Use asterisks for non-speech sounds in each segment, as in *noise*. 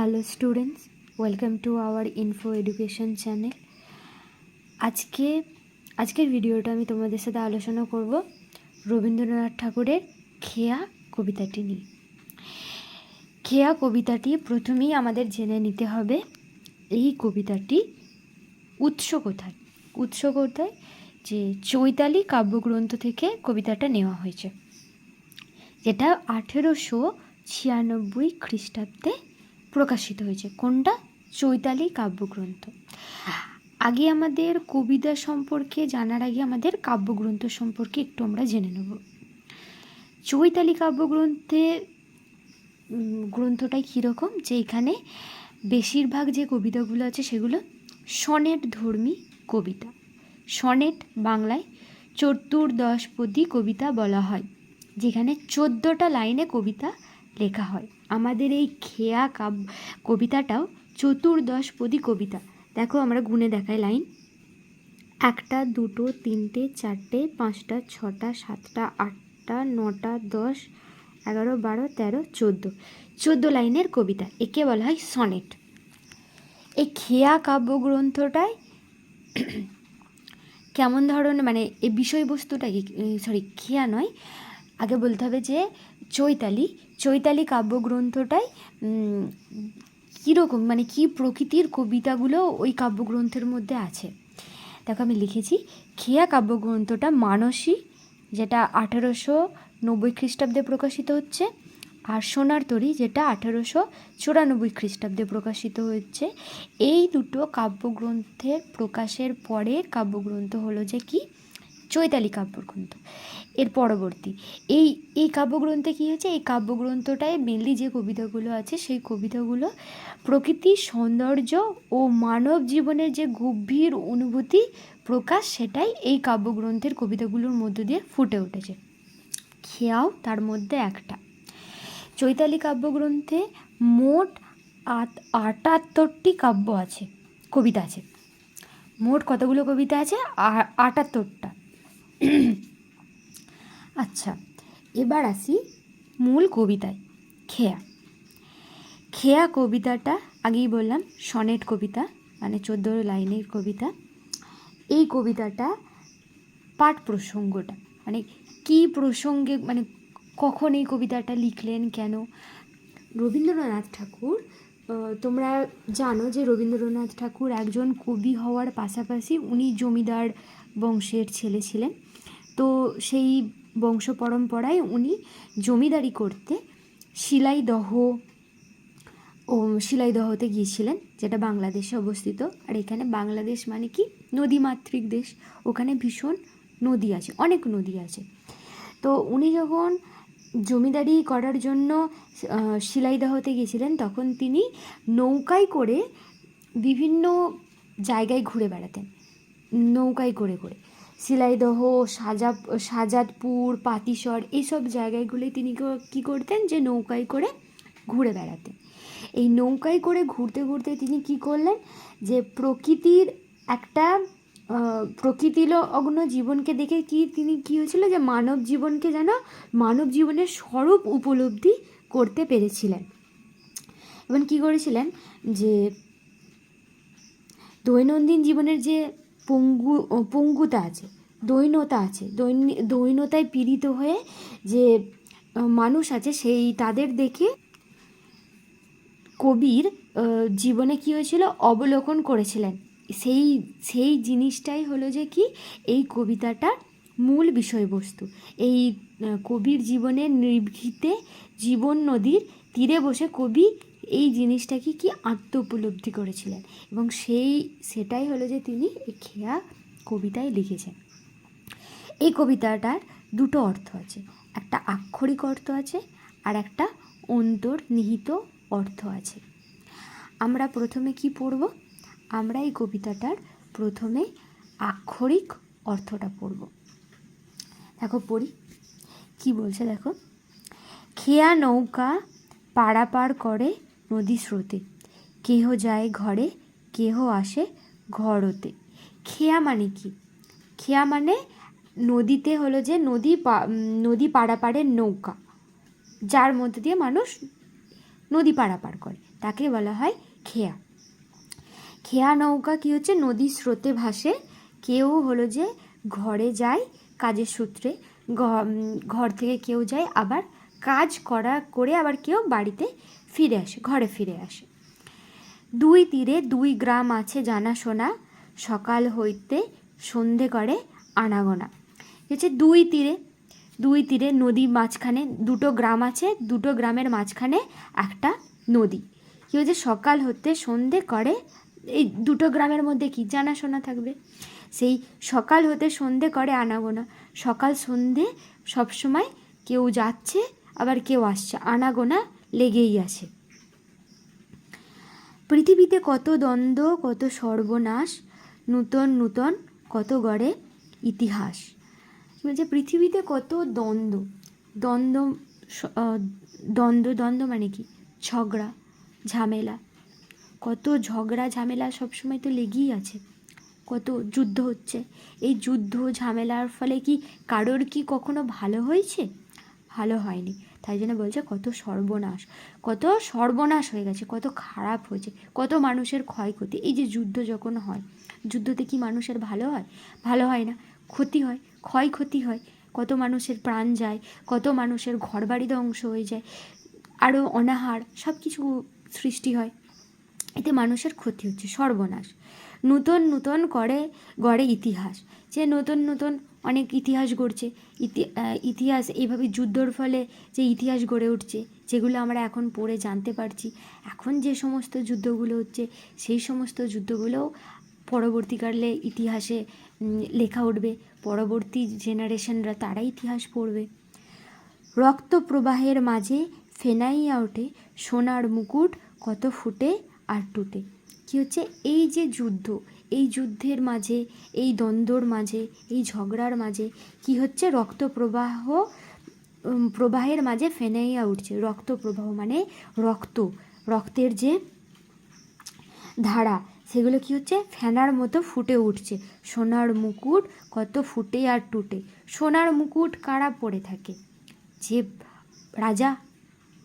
Hello students welcome to our Info Education channel আজকে, আজকের ভিডিওটা আমি তোমাদের সাথে আলোচনা করব রবীন্দ্রনাথ ঠাকুরের খেয়া কবিতাটি নিয়ে। খেয়া কবিতাটি প্রথমেই আমাদের জেনে নিতে হবে, এই কবিতাটি উৎস কোথায়? উৎস কোথায়? যে চৈতালি কাব্যগ্রন্থ থেকে কবিতাটা নেওয়া হয়েছে। যেটা আঠেরোশো ছিয়ানব্বই খ্রিস্টাব্দে প্রকাশিত হয়েছে। কোনটা? চৈতালি কাব্যগ্রন্থ। আগে আমাদের কবিতা সম্পর্কে, জানার আগে আমাদের কাব্যগ্রন্থ সম্পর্কে একটু আমরা জেনে নেব। চৈতালি কাব্যগ্রন্থে গ্রন্থটাই কীরকম? যে এখানে বেশিরভাগ যে কবিতাগুলো আছে সেগুলো সনেট ধর্মী কবিতা। সনেট বাংলায় চতুর্দশপদী কবিতা বলা হয়, যেখানে চোদ্দোটা লাইনে কবিতা লেখা হয়। আমাদের এই খেয়া কাব্য কবিতাটাও চতুর্দশপদী কবিতা। দেখো আমরা গুনে দেখাই লাইন। একটা, দুটো, তিনটে, চারটে, পাঁচটা, ছটা, সাতটা, আটটা, নটা, দশ, এগারো, বারো, তেরো, চোদ্দ। চোদ্দ লাইনের কবিতা। একে বলা হয় সনেট। এই খেয়া কাব্যগ্রন্থটায় *clears throat* কেমন ধরনের মানে এই বিষয়বস্তুটা কি? সরি খেয়া নয়। আগে বলতে হবে যে চৈতালি চৈতালি কাব্যগ্রন্থটাই কীরকম মানে কী প্রকৃতির কবিতাগুলো ওই কাব্যগ্রন্থের মধ্যে আছে? দেখো আমি লিখেছি, খেয়া কাব্যগ্রন্থটা মানসী, যেটা আঠেরোশো নব্বই খ্রিস্টাব্দে প্রকাশিত হচ্ছে, আর সোনার তরী, যেটা আঠেরোশো চুরানব্বই খ্রিস্টাব্দে প্রকাশিত হচ্ছে। এই দুটো কাব্যগ্রন্থের প্রকাশের পরের কাব্যগ্রন্থ হলো যে কি? চৈতালি কাব্যগ্রন্থ। এর পরবর্তী। এই এই কাব্যগ্রন্থে কী হয়েছে? এই কাব্যগ্রন্থটায় মেনলি যে কবিতাগুলো আছে, সেই কবিতাগুলো প্রকৃতির সৌন্দর্য ও মানব জীবনের যে গভীর অনুভূতি প্রকাশ, সেটাই এই কাব্যগ্রন্থের কবিতাগুলোর মধ্য দিয়ে ফুটে উঠেছে। খেয়াও তার মধ্যে একটা। চৈতালি কাব্যগ্রন্থে মোট আট আটাত্তরটি কাব্য আছে, কবিতা আছে। মোট কতগুলো কবিতা আছে? আটাত্তরটা। আচ্ছা এবার আসি মূল কবিতায়, খেয়া। খেয়া কবিতাটা, আগেই বললাম, সনেট কবিতা মানে চোদ্দ লাইনের কবিতা। এই কবিতাটা পাঠ প্রসঙ্গটা মানে কী প্রসঙ্গে মানে কখন এই কবিতাটা লিখলেন, কেন? রবীন্দ্রনাথ ঠাকুর তোমরা জানো যে রবীন্দ্রনাথ ঠাকুর একজন কবি হওয়ার পাশাপাশি উনি জমিদার বংশের ছেলে ছিলেন। তো সেই বংশ পরম্পরায় উনি জমিদারি করতে শিলাইদহ, ও শিলাইদহতে গিয়েছিলেন, যেটা বাংলাদেশে অবস্থিত। আর এখানে বাংলাদেশ মানে কি? নদীমাতৃক দেশ। ওখানে ভীষণ নদী আছে, অনেক নদী আছে। তো উনি যখন জমিদারি করার জন্য শিলাইদহতে গিয়েছিলেন, তখন তিনি নৌকায় করে বিভিন্ন জায়গায় ঘুরে বেড়াতেন। নৌকায় করে করে। শিলাইদহ সাজা, সাজাদপুর, পাতিসর এইসব জায়গাগুলোয় তিনি ক- করতেন যে নৌকায় করে ঘুরে বেড়াতেন। এই নৌকায় করে ঘুরতে ঘুরতে তিনি কি করলেন? যে প্রকৃতির একটা প্রকৃতির অগ্ন জীবনকে দেখে কি তিনি, কি হয়েছিল যে মানব জীবনকে যেন, মানব জীবনের স্বরূপ উপলব্ধি করতে পেরেছিলেন। এবং কি করেছিলেন? যে দৈনন্দিন জীবনের যে পঙ্গু পঙ্গুতা আছে দৈন্যতা আছে দৈন্য দৈন্যতায় পীড়িত হয়ে যে মানুষ আছে সেই তাদের দেখে কবির জীবনে কী হয়েছিল? অবলোকন করেছিলেন। সেই সেই জিনিসটাই হলো যে কি? এই কবিতাটার মূল বিষয়বস্তু। এই কবির জীবনের নিভৃতে জীবন নদীর তীরে বসে কবি এই জিনিসটাকে কি আত্ম উপলব্ধি করেছিলেন? এবং সেই, সেটাই হলো যে তিনি খেয়া কবিতায় লিখেছেন। এই কবিতাটার দুটো অর্থ আছে। একটা আক্ষরিক অর্থ আছে আর একটা অন্তর্নিহিত অর্থ আছে। আমরা প্রথমে কি পড়ব? আমরা এই কবিতাটার প্রথমে আক্ষরিক অর্থটা পড়ব। দেখো, পড়ি। কি বলছে দেখো? খেয়া নৌকা পারাপার করে নদী স্রোতে কেহ যায় ঘরে, কেহ আসে ঘরতে। খেয়া মানে কি? খেয়া মানে নদীতে হলো যে নদী নদী পারাপারের নৌকা, যার মধ্যে দিয়ে মানুষ নদী পারাপার করে, তাকে বলা হয় খেয়া। খেয়া নৌকা কি হচ্ছে? নদীর স্রোতে ভাসে কেউ হলো যে ঘরে যায় কাজের সূত্রে ঘর থেকে কেউ যায় আবার কাজ করা করে আবার কেউ বাড়িতে ফিরে আসে, ঘরে ফিরে আসে। দুই তীরে দুই গ্রাম আছে জানাশোনা সকাল হইতে সন্ধে করে আনাগোনা। হচ্ছে দুই তীরে দুই তীরে নদী মাঝখানে দুটো গ্রাম আছে, দুটো গ্রামের মাঝখানে একটা নদী। কি হচ্ছে সকাল হতে সন্ধে করে, এই দুটো গ্রামের মধ্যে কি জানাশোনা থাকবে? সেই সকাল হতে সন্ধে করে আনাগোনা। সকাল সন্ধে সবসময় কেউ যাচ্ছে, আবার কেউ আসছে। আনাগোনা লেগেই আছে। পৃথিবীতে কত দ্বন্দ্ব, কত সর্বনাশ, নূতন নূতন, কত গড়ে ইতিহাস। বলছে পৃথিবীতে কত দ্বন্দ্ব দ্বন্দ্ব দ্বন্দ্ব দ্বন্দ্ব মানে কি? ঝগড়া, ঝামেলা। কত ঝগড়া, ঝামেলা সবসময় তো লেগেই আছে। কত যুদ্ধ হচ্ছে। এই যুদ্ধ, ঝামেলার ফলে কি কারোর কি কখনো ভালো হয়েছে? ভালো হয়নি। তাই জন্য বলছে কত সর্বনাশ কত সর্বনাশ হয়ে গেছে, কত খারাপ হয়েছে, কত মানুষের ক্ষয়ক্ষতি। এই যে যুদ্ধ যখন হয়, যুদ্ধতে কি মানুষের ভালো হয়? ভালো হয় না, ক্ষতি হয়, ক্ষয়ক্ষতি হয়, কত মানুষের প্রাণ যায়, কত মানুষের ঘরবাড়ি ধ্বংস হয়ে যায় আরও অনাহার সব কিছু সৃষ্টি হয়। এতে মানুষের ক্ষতি হচ্ছে, সর্বনাশ। নূতন নূতন করে গড়ে ইতিহাস। যে নতুন নতুন অনেক ইতিহাস গড়ছে, ইতি ইতিহাস, এইভাবে যুদ্ধর ফলে যে ইতিহাস গড়ে উঠছে, যেগুলো আমরা এখন পড়ে জানতে পারছি। এখন যে সমস্ত যুদ্ধগুলো হচ্ছে, সেই সমস্ত যুদ্ধগুলোও পরবর্তীকালে ইতিহাসে লেখা উঠবে। পরবর্তী জেনারেশনরা তারা ইতিহাস পড়বে। রক্ত প্রবাহের মাঝে ফেনাইয়া ওঠে, সোনার মুকুট কত ফুটে আর টুটে। কি হচ্ছে? এই যে যুদ্ধ, এই যুদ্ধের মাঝে, এই দ্বন্দ্বর মাঝে, এই ঝগড়ার মাঝে কি হচ্ছে? রক্ত প্রবাহ প্রবাহের মাঝে ফেনাইয়া উঠছে। রক্ত প্রবাহ মানে রক্ত, রক্তের যে ধারা, সেগুলো কি হচ্ছে? ফেনার মতো ফুটে উঠছে। সোনার মুকুট কত ফুটে আর টুটে। সোনার মুকুট কারা পরে থাকে? যে রাজা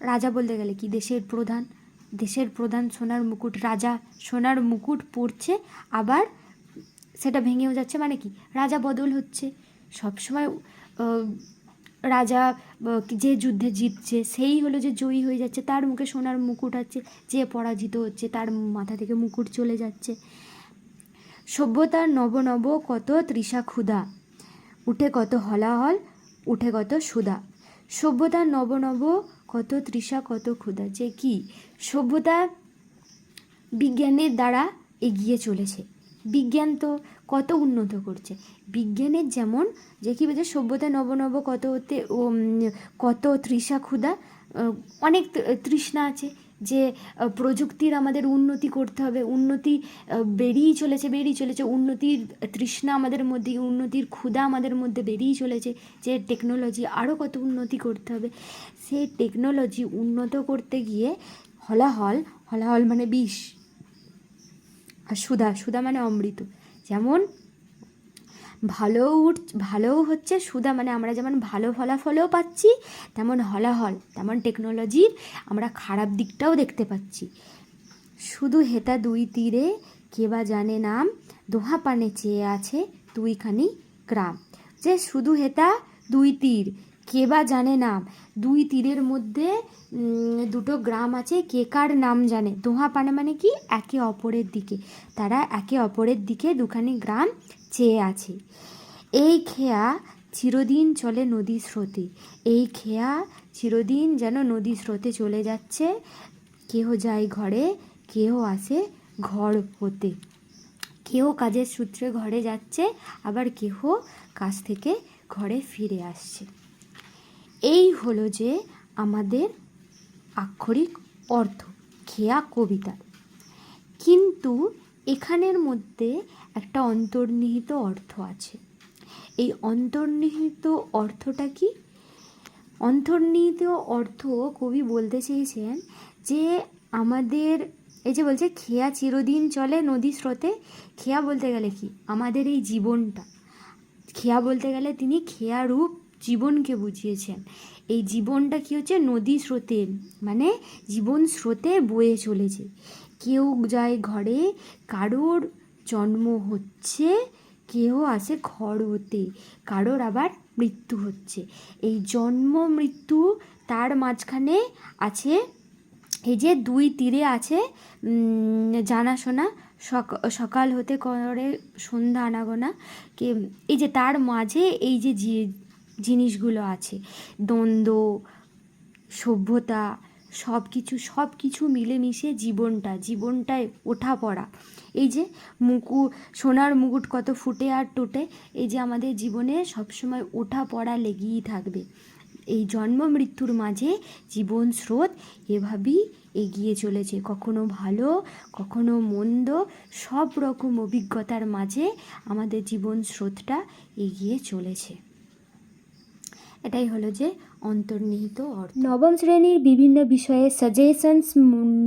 রাজা বলতে গেলে কি? দেশের প্রধান। দেশের প্রধান সোনার মুকুট, রাজা সোনার মুকুট পরছে, আবার সেটা ভেঙেও যাচ্ছে মানে কি? রাজা বদল হচ্ছে। সবসময় রাজা যে যুদ্ধে জিতছে, সেই হলো যে জয়ী হয়ে যাচ্ছে। তার মুখে সোনার মুকুট আছে, যে পরাজিত হচ্ছে, তার মাথা থেকে মুকুট চলে যাচ্ছে। সভ্যতার নব নব কত তৃষা ক্ষুধা, উঠে কত হলাহল, উঠে কত সুধা। সভ্যতার নব নব কত তৃষা, কত ক্ষুধা, যে কি সভ্যতা বিজ্ঞানের দ্বারা এগিয়ে চলেছে। বিজ্ঞান তো কত উন্নত করছে। বিজ্ঞানের যেমন যে কী বলছে, সভ্যতা নবনব নব কত হতে কত তৃষা, ক্ষুধা অনেক তৃষ্ণা আছে। যে প্রযুক্তির আমাদের উন্নতি করতে হবে, উন্নতি বেরিয়েই চলেছে বেরিয়ে চলেছে, উন্নতির তৃষ্ণা আমাদের মধ্যে, উন্নতির ক্ষুধা আমাদের মধ্যে বেরিয়েই চলেছে যে টেকনোলজি আরও কত উন্নতি করতে হবে। সেই টেকনোলজি উন্নত করতে গিয়ে হলাহল হলাহল মানে বিষ আর সুধা সুধা মানে অমৃত। যেমন ভালোও উঠ, ভালোও হচ্ছে সুধা মানে আমরা যেমন ভালো ফলাফলও পাচ্ছি, তেমন হলাহল, তেমন টেকনোলজির আমরা খারাপ দিকটাও দেখতে পাচ্ছি। শুধু হেতা দুই তীরে, কে বা জানে নাম, দোহা পানে চেয়ে আছে দুইখানি গ্রাম। যে শুধু হেতা দুই তীর, কে বা জানে নাম, দুই তীরের মধ্যে দুটো গ্রাম আছে, কে কার নাম জানে? দোহা পানে মানে কি? একে অপরের দিকে। তারা একে অপরের দিকে দুখানি গ্রাম চেয়ে আছে। এই খেয়া চিরদিন চলে নদী স্রোতে। এই খেয়া চিরদিন যেন নদী স্রোতে চলে যাচ্ছে। কেহ যায় ঘরে, কেহ আসে ঘর হতে। কেউ কাজের সূত্রে ঘরে যাচ্ছে, আবার কেহ কাজ থেকে ঘরে ফিরে আসছে। এই হলো যে আমাদের আক্ষরিক অর্থ, খেয়া কবিতা কিন্তু এখানের মধ্যে একটা অন্তর্নিহিত অর্থ আছে। এই অন্তর্নিহিত অর্থটা কি? অন্তর্নিহিত অর্থ কবি বলতে চেয়েছেন যে আমাদের, এই যে বলছে, খেয়া চিরদিন চলে নদী স্রোতে। খেয়া বলতে গেলে কি? আমাদের এই জীবনটা। খেয়া বলতে গেলে তিনি খেয়া রূপ জীবনকে বুঝিয়েছেন। এই জীবনটা কী হচ্ছে? নদী স্রোতে মানে জীবন স্রোতে বয়ে চলেছে। কেউ যায় ঘরে, কারোর জন্ম হচ্ছে কেউ আসে ঘর হতে, কারোর আবার মৃত্যু হচ্ছে। এই জন্ম, মৃত্যু তার মাঝখানে আছে, এই যে দুই তীরে আছে জানাশোনা, সক- সকাল হতে করে সন্ধ্যা আনাগোনা, কে, এই যে তার মাঝে এই যে জিনিসগুলো আছে, দ্বন্দ্ব, সভ্যতা সব কিছু সব কিছু মিলেমিশে জীবনটা, জীবনটায় ওঠা পড়া। এই যে মুকু সোনার মুকুট কত ফুটে আর টোটে, এই যে আমাদের জীবনে সবসময় ওঠা পড়া লেগেই থাকবে। এই জন্ম মৃত্যুর মাঝে জীবন স্রোত এভাবেই এগিয়ে চলেছে। কখনো ভালো, কখনো মন্দ সব রকম অভিজ্ঞতার মাঝে আমাদের জীবন স্রোতটা এগিয়ে চলেছে। এটাই হলো যে অন্তর্নিহিত অর্থ। নবম শ্রেণির বিভিন্ন বিষয়ে সাজেশনস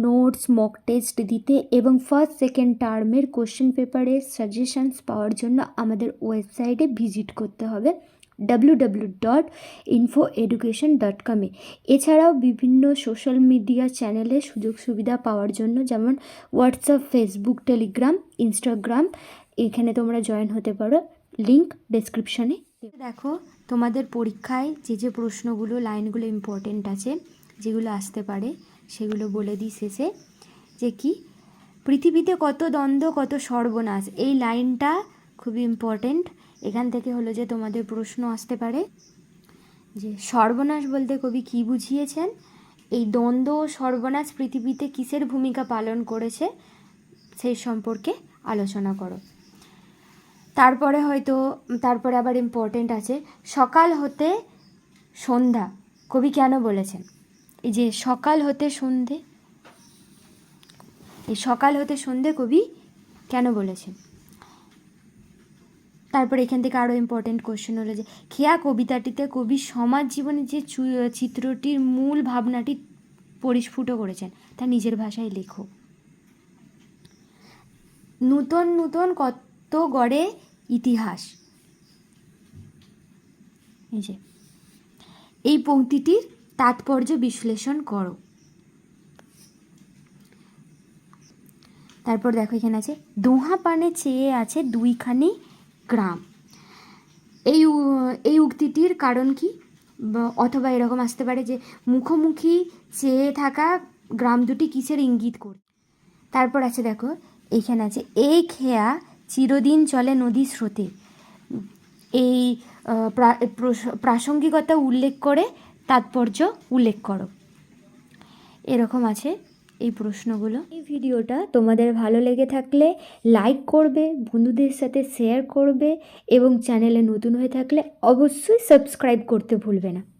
নোটস মক টেস্ট দিতে এবং ফার্স্ট সেকেন্ড টার্মের কোশ্চেন পেপারের সাজেশনস পাওয়ার জন্য আমাদের ওয়েবসাইটে ভিজিট করতে হবে W W dot Info Education dot এছাড়াও বিভিন্ন সোশ্যাল মিডিয়া চ্যানেলে সুযোগ সুবিধা পাওয়ার জন্য যেমন হোয়াটসঅ্যাপ ফেসবুক টেলিগ্রাম ইনস্টাগ্রাম এখানে তোমরা জয়েন হতে পারো। লিঙ্ক ডেসক্রিপশনে দেখো, তোমাদের পরীক্ষায় যে যে প্রশ্নগুলো, লাইনগুলো ইম্পর্টেন্ট আছে, যেগুলো আসতে পারে, সেগুলো বলে দিই শেষে, যে কি? পৃথিবীতে কত দ্বন্দ্ব, কত সর্বনাশ, এই লাইনটা খুবই ইম্পর্টেন্ট এখান থেকে হলো যে তোমাদের প্রশ্ন আসতে পারে, যে সর্বনাশ বলতে কবি কী বুঝিয়েছেন? এই দ্বন্দ্ব ও সর্বনাশ পৃথিবীতে কিসের ভূমিকা পালন করেছে? সেই সম্পর্কে আলোচনা করো। তারপরে হয়তো, তারপরে আবার ইম্পর্টেন্ট আছে। সকাল হতে সন্ধ্যা, কবি কেন বলেছেন? এই যে সকাল হতে সন্ধে, এই সকাল হতে সন্ধে কবি কেন বলেছেন? তারপর এখান থেকে আরও ইম্পর্টেন্ট কোশ্চেন হলো যে, খেয়া কবিতাটিতে কবি সমাজ জীবনের যে চিত্রটির মূল ভাবনাটি পরিস্ফুট করেছেন, তা নিজের ভাষায় লেখো। নূতন নূতন কত গড়ে ইতিহাস। এই যে, এই পংক্তিটির তাৎপর্য বিশ্লেষণ করো। তারপর দেখো এখানে আছে, দোহা পানে চেয়ে আছে দুইখানি গ্রাম। এই এই উক্তিটির কারণ কি? অথবা এরকম আসতে পারে যে মুখোমুখি চেয়ে থাকা গ্রাম দুটি কিসের ইঙ্গিত করে? তারপর আছে দেখো এইখানে আছে এই খেয়া চিরদিন চলে নদী স্রোতে। এই প্রস- প্রাসঙ্গিকতা উল্লেখ করে তাৎপর্য উল্লেখ করো। এরকম আছে এই প্রশ্নগুলো। এই ভিডিওটা তোমাদের ভালো লেগে থাকলে লাইক করবে, বন্ধুদের সাথে শেয়ার করবে এবং চ্যানেলে নতুন হয়ে থাকলে অবশ্যই সাবস্ক্রাইব করতে ভুলবে না।